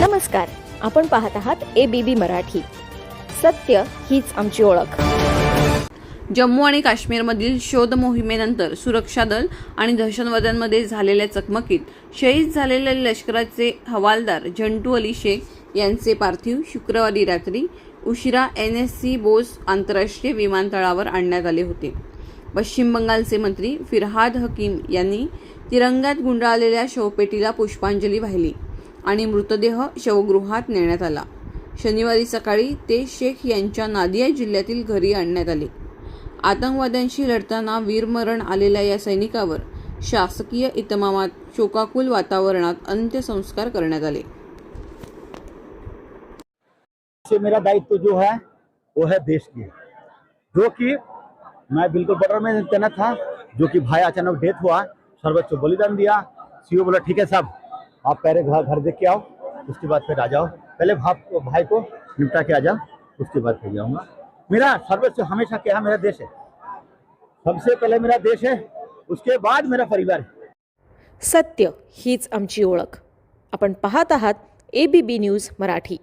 नमस्कार आपण पाहत आहात ए बी बी मराठी. सत्य हीच आमची ओळख. जम्मू आणि काश्मीरमधील शोध मोहिमेनंतर सुरक्षा दल आणि दहशतवाद्यांमध्ये झालेल्या चकमकीत शहीद झालेले लष्कराचे हवालदार झंटू अली शेख यांचे पार्थिव शुक्रवारी रात्री उशिरा एन एस सी बोस आंतरराष्ट्रीय विमानतळावर आणण्यात आले होते. पश्चिम बंगालचे मंत्री फिरहाद हकीम यांनी तिरंग्यात गुंडाळलेल्या शवपेटीला पुष्पांजली वाहिली. आणि मृतदेह शवगृहात नेण्यात आला. शनिवारी सकाळी ते शेख यांच्या नादिया जिल्ह्यातील घरी आणण्यात आले. आतंकवाद्यांशी लढताना वीरमरण आलेल्या या सैनिकावर शासकीय इतमामात शोकाकुल वातावरणात अंत्यसंस्कार करण्यात आले. से मेरा दायित्व जो है, वो है देश की जो कि मैं बिल्कुल बॉर्डर में तैनात था, जो कि भाई अचानक डेथ हुआ, सर्वोच्च बलिदान दिया। सीओ बोला, ठीक है साहब आप पहले घर घर देख के आओ, उसके बाद फिर आ जाओ। पहले भाप भाई को निपटा के आ जाओ, उसके बाद फिर जाऊँगा। मेरा सर्वोच्च हमेशा क्या मेरा देश है। सबसे पहले मेरा देश है, उसके बाद मेरा परिवार है। सत्य हीच आमची ओळख। आपण पाहत आहात A B P news Marathi.